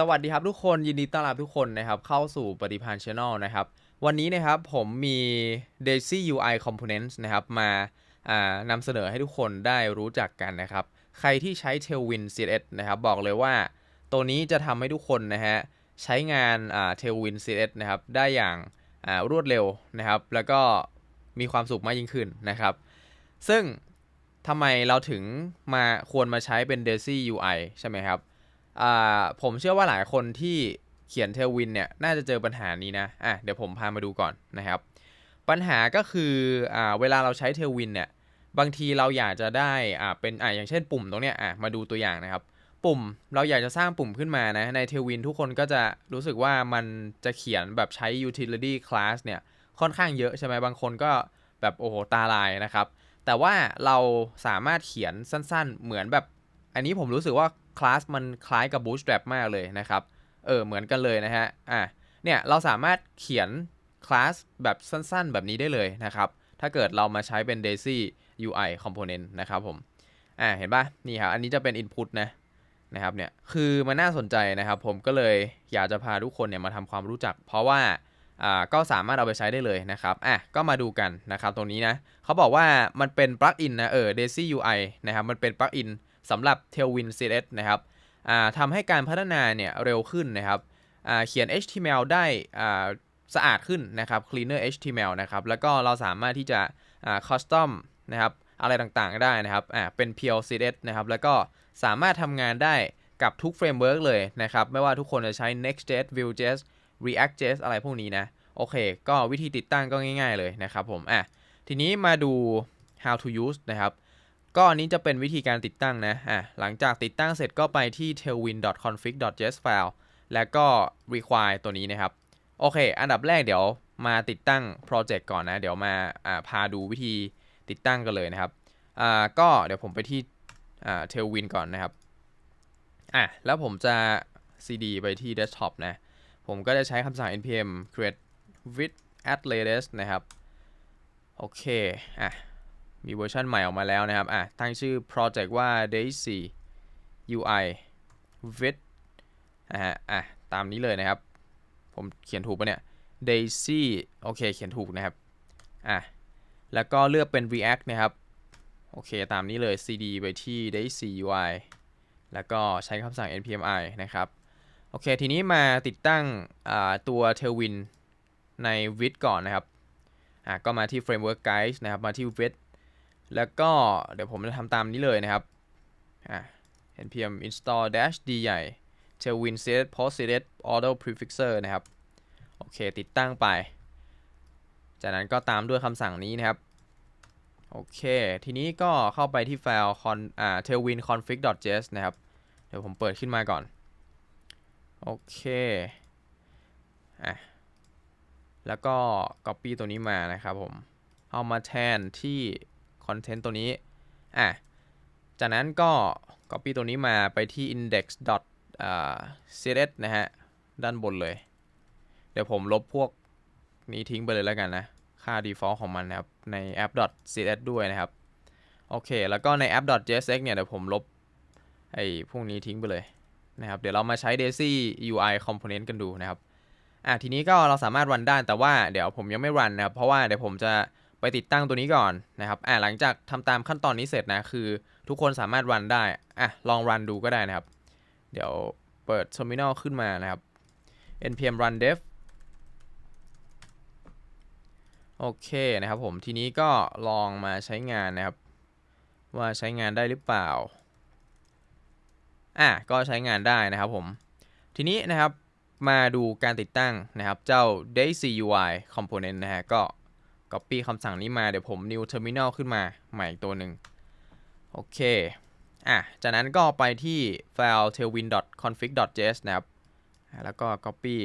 สวัสดีครับทุกคนยินดีต้อนรับทุกคนนะครับเข้าสู่ปฏิพันธ์ Channel นะครับ วันนี้นะครับผมมี Daisy UI Components นะครับมานำเสนอให้ทุกคนได้รู้จักกันนะครับ ใครที่ใช้ Tailwind CSS นะครับบอกเลยว่า ตัวนี้จะทำให้ทุกคนนะฮะใช้งาน Tailwind CSS นะครับได้อย่างรวดเร็วนะครับ แล้วก็มีความสุขมากยิ่งขึ้นนะครับ ซึ่งทำไมเราถึงมาควรมาใช้เป็น Daisy UI ใช่ไหมครับ ผมเชื่อว่าหลายคนที่เขียนเทลวินเนี่ยน่าจะเจอปัญหานี้นะอะเดี๋ยวผมพามาดูก่อนนะครับ ปัญหาก็คืออ่าเวลาเราใช้เทลวินเนี่ยบางทีเราอยากจะได้อ่าเป็นอ่าอย่างเช่นปุ่มตรงเนี้ยอะมาดูตัวอย่างนะครับ ปุ่มเราอยากจะสร้างปุ่มขึ้นมานะในเทลวินทุกคนก็จะรู้สึกว่ามันจะเขียนแบบใช้ utility class เนี่ยค่อนข้างเยอะใช่ไหมบางคนก็แบบโอ้โหตาลายนะครับ แต่ว่าเราสามารถเขียนสั้นๆ เหมือนแบบ อันนี้ผมรู้สึกว่าคลาสมันคล้ายกับ Bootstrap มากเลยนะครับ เออเหมือนกันเลยนะฮะ อะ เนี่ยเราสามารถเขียนคลาสแบบสั้นๆ แบบนี้ได้เลยนะครับ ถ้าเกิดเรามาใช้เป็น Daisy UI Component นะครับผม อ่าเห็นปะนี่ครับ อันนี้จะเป็น Input นะนะครับเนี่ย คือมันน่าสนใจนะครับ ผมก็เลยอยากจะพาทุกคนเนี่ยมาทำความรู้จัก เพราะว่าอ่าก็สามารถเอาไปใช้ได้เลยนะครับ อะ ก็มาดูกันนะครับตรงนี้นะ เขาบอกว่ามันเป็นปลั๊กอินนะ เออ Daisy UI นะครับ มันเป็นปลั๊กอิน สำหรับ Tailwind CSS นะครับทำให้การพัฒนาเนี่ยเร็วขึ้นนะครับเขียน HTML ได้สะอาดขึ้นนะครับ cleaner HTML นะครับ แล้วก็เราสามารถที่จะ custom นะครับ อะไรต่างๆ ได้นะครับ เป็น pure CSS นะครับ แล้วก็สามารถทำงานได้กับทุกเฟรมเวิร์กเลยนะครับ ไม่ว่าทุกคนจะใช้ Next.js Vue.js React.js อะไรพวกนี้นะ โอเค ก็วิธีติดตั้งก็ง่ายๆเลยนะครับผม อะ ทีนี้มาดู how to use นะครับ ก็อันนี้จะเป็นวิธีการติดตั้งนะอะหลังจากติดตั้งเสร็จก็ไปที่ tailwind.config.js file แล้วก็ require ตัวนี้นะครับ โอเค อันดับแรกเดี๋ยวมาติดตั้งโปรเจกต์ก่อนนะ เดี๋ยวมาอ่าพาดูวิธีติดตั้งกันเลยนะครับอ่าก็เดี๋ยวผมไปที่อ่า tailwind ก่อนนะครับอะแล้วผมจะ cd ไปที่ desktop นะ ผมก็จะใช้คำสั่ง npm create with at latest นะครับ โอเค อะ มีเวอร์ชันใหม่ออกมาแล้วนะครับ อะ ตั้งชื่อโปรเจกต์ว่า daisy ui with นะฮะ อะ ตามนี้เลยนะครับ ผมเขียนถูกปะเนี่ย daisy โอเค เขียนถูกนะครับ อะ แล้วก็เลือกเป็น react นะครับ โอเค ตามนี้เลย cd ไปที่ daisy ui แล้วก็ใช้คำสั่ง npmi นะครับ โอเค ทีนี้มาติดตั้งตัว tailwind ใน with ก่อนนะครับ อะ ก็มาที่ framework guide นะครับ มาที่ with แล้วก็เดี๋ยวผมจะทำตามนี้เลยนะครับอะ npm install dash d ใหญ่ tailwind set post set auto prefixer นะครับ โอเค ติดตั้งไป จากนั้นก็ตามด้วยคำสั่งนี้นะครับ โอเค ทีนี้ก็เข้าไปที่ไฟล์ con อ่า tailwind config.js นะครับ เดี๋ยวผมเปิดขึ้นมาก่อน โอเคอะแล้วก็ copy ตัวนี้มานะครับผม เอามาแทนที่ คอนเทนต์ตัวนี้ อะ จากนั้นก็ copy ตัวนี้มาไปที่ index css นะฮะ ด้านบนเลย เดี๋ยวผมลบพวกนี้ทิ้งไปเลยแล้วกันนะ ค่า default ของมันนะครับ ใน app css ด้วยนะครับ โอเค แล้วก็ใน app jsx เนี่ย เดี๋ยวผมลบไอ้พวกนี้ทิ้งไปเลยนะครับ เดี๋ยวเรามาใช้ daisy ui component กันดูนะครับ อะ ทีนี้ก็เราสามารถรันได้ แต่ว่าเดี๋ยวผมยังไม่รันนะครับ เพราะว่าเดี๋ยวผมจะ ไปติดตั้งตัวนี้ก่อนนะครับอ่าหลังจากทำตามขั้นตอนนี้เสร็จนะคือ ทุกคนสามารถรันได้อะลองรันดูก็ได้นะครับ เดี๋ยวเปิด terminal ขึ้นมานะครับ npm run dev โอเคนะครับผมทีนี้ก็ลองมาใช้งานนะครับ ว่าใช้งานได้หรือเปล่าอะก็ใช้งานได้นะครับผม ทีนี้นะครับมาดูการติดตั้งนะครับเจ้า daisy ui component นะฮะก็ Copy คำสั่งนี้มาเดี๋ยวผม New Terminal ขึ้นมาใหม่อีกตัวหนึ่งโอเค อะ จากนั้นก็ไปที่ไฟล์ tailwind.config.js นะครับ แล้วก็ Copy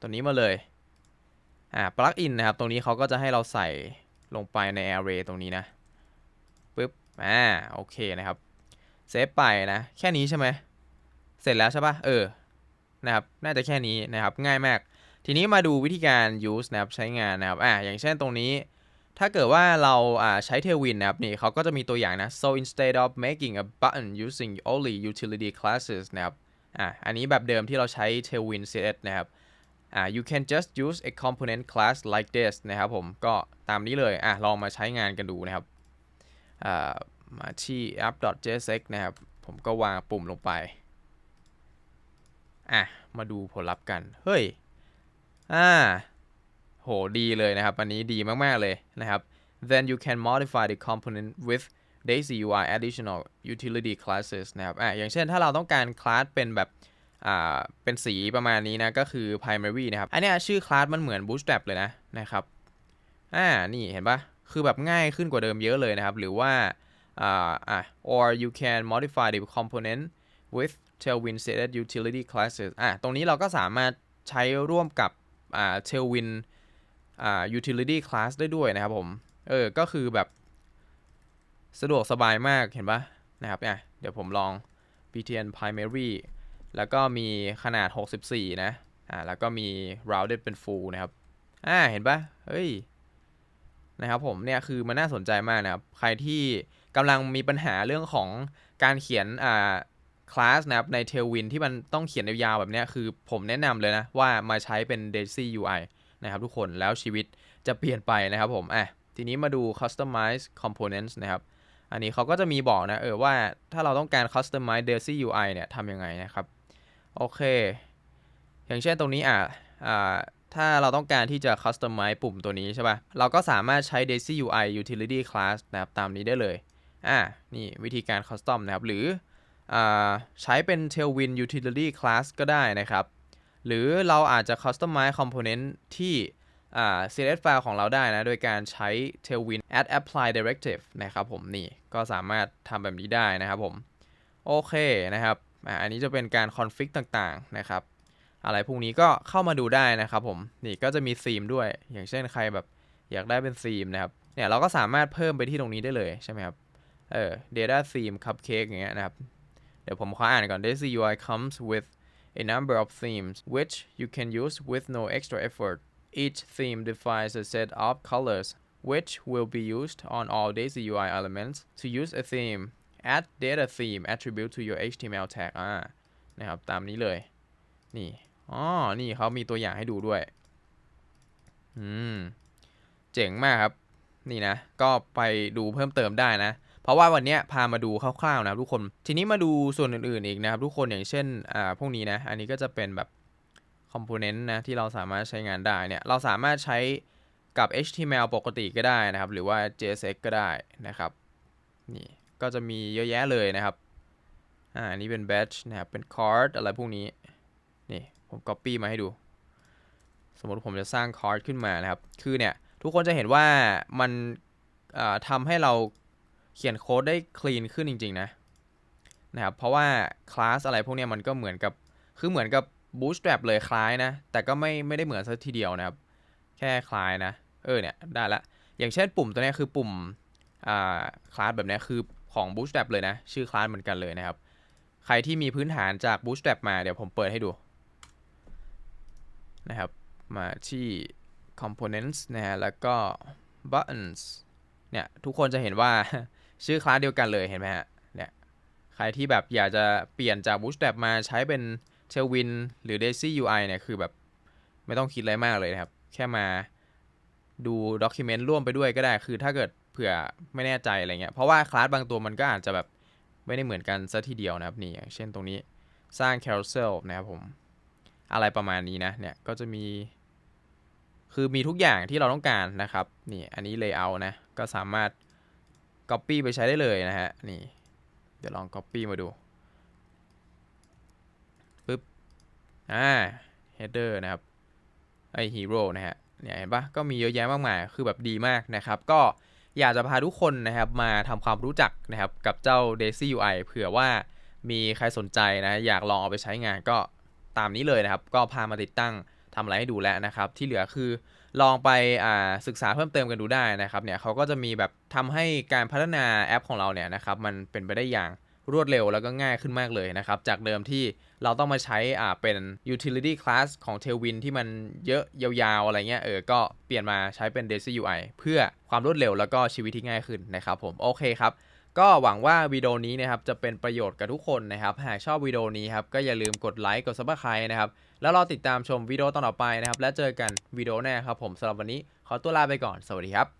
ตัวนี้มาเลย อ่า plugin นะครับ ตรงนี้เขาก็จะให้เราใส่ลงไปใน array ตรงนี้นะ ปึ๊บ อ่า โอเคนะครับ เซฟไปนะ แค่นี้ใช่ไหม เสร็จแล้วใช่ปะเออ นะครับ น่าจะแค่นี้นะครับ ง่ายมาก ทีนี้มาดูวิธีการ use นะครับใช้งานนะครับอ่าอย่างเช่นตรงนี้ ถ้าเกิดว่าเราอ่าใช้ Tailwind นะครับนี่เขาก็จะมีตัวอย่างนะ so instead of making a button using only utility classes นะครับอะอันนี้แบบเดิมที่เราใช้ Tailwind CSS นะครับอ่า you can just use a component class like this นะครับผมก็ตามนี้เลยอะลองมาใช้งานกันดูนะครับอ่ามาที่ app.jsx นะครับ ผมก็วางปุ่มลงไปอะมาดูผลลัพธ์กัน เฮ้ย อ่าโหดีเลยนะครับ อันนี้ดีมาก ๆ เลยนะครับ then you can modify the component with Daisy UI additional utility classes นะครับอะอย่างเช่นถ้าเราต้องการคลาสเป็นแบบอ่าเป็นสีประมาณนี้นะก็คือ primary นะครับ อันเนี้ยชื่อคลาสมันเหมือน bootstrap เลยนะนะครับอ่านี่เห็นปะคือแบบง่ายขึ้นกว่าเดิมเยอะเลยนะครับ หรือว่าอ่าอะ or you can modify the component with Tailwind CSS utility classes อะตรงนี้เราก็สามารถใช้ร่วมกับ อ่า Tailwind อ่า utility class ได้ด้วยนะครับผม เออ ก็คือแบบ สะดวกสบายมากเห็นปะนะครับเนี่ยเดี๋ยวผมลอง btn primary แล้วก็มีขนาด 64 นะ อ่า แล้วก็มี rounded เป็น full นะครับ อ่า เห็นปะเฮ้ย นะครับผมเนี่ยคือมันน่าสนใจมากนะครับ ใครที่กำลังมีปัญหาเรื่องของการเขียนอ่า คลาสนะครับใน Tailwind ที่มันต้องเขียนยาวๆแบบนี้คือผมแนะนำเลยนะ ว่ามาใช้เป็น Daisy UI นะครับทุกคนแล้วชีวิตจะเปลี่ยนไปนะครับผมอะทีนี้มาดู customize components นะครับอันนี้เขาก็จะมีบอกนะเออว่าถ้าเราต้องการ customize Daisy UI เนี่ยทำยังไงนะครับ โอเค อย่างเช่นตรงนี้อะอ่าถ้าเราต้องการที่จะ customize ปุ่มตัวนี้ใช่ป่ะ เราก็สามารถใช้ Daisy UI utility class นะครับตามนี้ได้เลย อะนี่วิธีการ custom นะครับ หรือ ใช้เป็น Tailwind utility class ก็ได้นะครับ หรือเราอาจจะ customize component ที่ CSS file ของเราได้นะ โดยการใช้ Tailwind add apply directive นะครับผมนี่ก็สามารถทำแบบนี้ได้นะครับผม โอเคนะครับอันนี้จะเป็นการ config ต่างๆนะครับ อะไรพวกนี้ก็เข้ามาดูได้นะครับผม นี่ก็จะมีธีมด้วย อย่างเช่นใครแบบอยากได้เป็นธีมนะครับ เนี่ยเราก็สามารถเพิ่มไปที่ตรงนี้ได้เลยใช่ไหมครับ เออ data theme cupcake อย่างเงี้ยนะครับ เดี๋ยวผมขออ่านก่อน Daisy UI comes with a number of themes which you can use with no extra effort. Each theme defines a set of colors which will be used on all Daisy UI elements. To use a theme, add data theme attribute to your HTML tag อ่านะครับ ตามนี้เลย นี่ อ๋อ นี่เขามีตัวอย่างให้ดูด้วย อืม เจ๋งมากครับ นี่นะ ก็ไปดูเพิ่มเติมได้นะ ราะว่าวันนี้พามาดูคร่าวๆนะครับทุกคน ทีนี้มาดูส่วนอื่นๆอีกนะครับ ทุกคนอย่างเช่นอ่าพวกนี้นะ อันนี้ก็จะเป็นแบบคอมโพเนนต์นะที่เราสามารถใช้งานได้เนี่ย เราสามารถใช้กับ HTML ปกติก็ได้นะครับ หรือว่า JSX ก็ได้นะครับ นี่ก็จะมีเยอะแยะเลยนะครับ อ่านี่เป็น badge นะครับ เป็น card อะไรพวกนี้ นี่ผม copy มาให้ดู สมมติผมจะสร้าง card ขึ้นมานะครับ คือเนี่ยทุกคนจะเห็นว่ามันทำให้เรา เขียนโค้ดได้ clean ขึ้นจริง ๆ นะนะครับเพราะว่าคลาสอะไรพวกนี้มันก็เหมือนกับคือเหมือนกับ bootstrap เลยคล้ายนะ แต่ก็ไม่ไม่ได้เหมือนซะทีเดียวนะครับ แค่คล้ายนะ เออเนี่ยได้ละ อย่างเช่นปุ่มตัวนี้คือปุ่มอ่าคลาสแบบนี้คือของ bootstrap เลยนะ ชื่อคลาสเหมือนกันเลยนะครับ ใครที่มีพื้นฐานจาก bootstrap มาเดี๋ยวผมเปิดให้ดูนะครับมาที่ components นะฮะแล้วก็ buttons เนี่ย ทุกคนจะเห็นว่า ชื่อคลาสเดียวกันเลยเห็นไหมฮะเนี่ยใครที่แบบอยากจะเปลี่ยนจาก bootstrap มาใช้เป็น tailwind หรือ daisy ui เนี่ยคือแบบไม่ต้องคิดอะไรมากเลยนะครับ แค่มาดูด็อกิเมนต์ร่วมไปด้วยก็ได้ คือถ้าเกิดเผื่อไม่แน่ใจอะไรเงี้ย เพราะว่าคลาสบางตัวมันก็อาจจะแบบไม่ได้เหมือนกันซะทีเดียวนะครับนี่อย่างเช่นตรงนี้สร้าง carousel นะครับผม อะไรประมาณนี้นะเนี่ยก็จะมี คือมีทุกอย่างที่เราต้องการนะครับนี่อันนี้ layout นะก็สามารถ copy ไปใช้ได้เลยนะฮะ นี่ เดี๋ยวลอง copy มาดูปึ๊บ อ่า header นะครับ ไอ hero นะฮะ เนี่ยเห็นปะก็มีเยอะแยะมากมาย คือแบบดีมากนะครับ ก็อยากจะพาทุกคนนะครับมาทำความรู้จักนะครับกับเจ้า Daisy UI เผื่อว่ามีใครสนใจนะ อยากลองเอาไปใช้งานก็ตามนี้เลยนะครับ ก็พามาติดตั้ง ทำอะไรให้ดูแล้วนะครับ ที่เหลือคือลองไปศึกษาเพิ่มเติมกันดูได้นะครับเนี่ยเขาก็จะมีแบบทำให้การพัฒนาแอปของเราเนี่ยนะครับมันเป็นไปได้อย่างรวดเร็วแล้วก็ง่ายขึ้นมากเลยนะครับ จากเดิมที่เราต้องมาใช้อ่าเป็น utility class ของ Tailwind ที่มันเยอะยาวๆ อะไรเงี้ยเออ ก็เปลี่ยนมาใช้เป็น Daisy UI เพื่อความรวดเร็วแล้วก็ชีวิตที่ง่ายขึ้นนะครับผม โอเคครับ ก็หวังว่าวิดีโอนี้นะครับจะเป็นประโยชน์กับทุกคนนะครับ หากชอบวิดีโอนี้ครับก็อย่าลืมกดไลค์กดซับสไครต์นะครับ แล้วรอติดตามชมวิดีโอต่อไปนะครับ และเจอกันวิดีโอหน้าครับผมสำหรับวันนี้ขอตัวลาไปก่อนสวัสดีครับ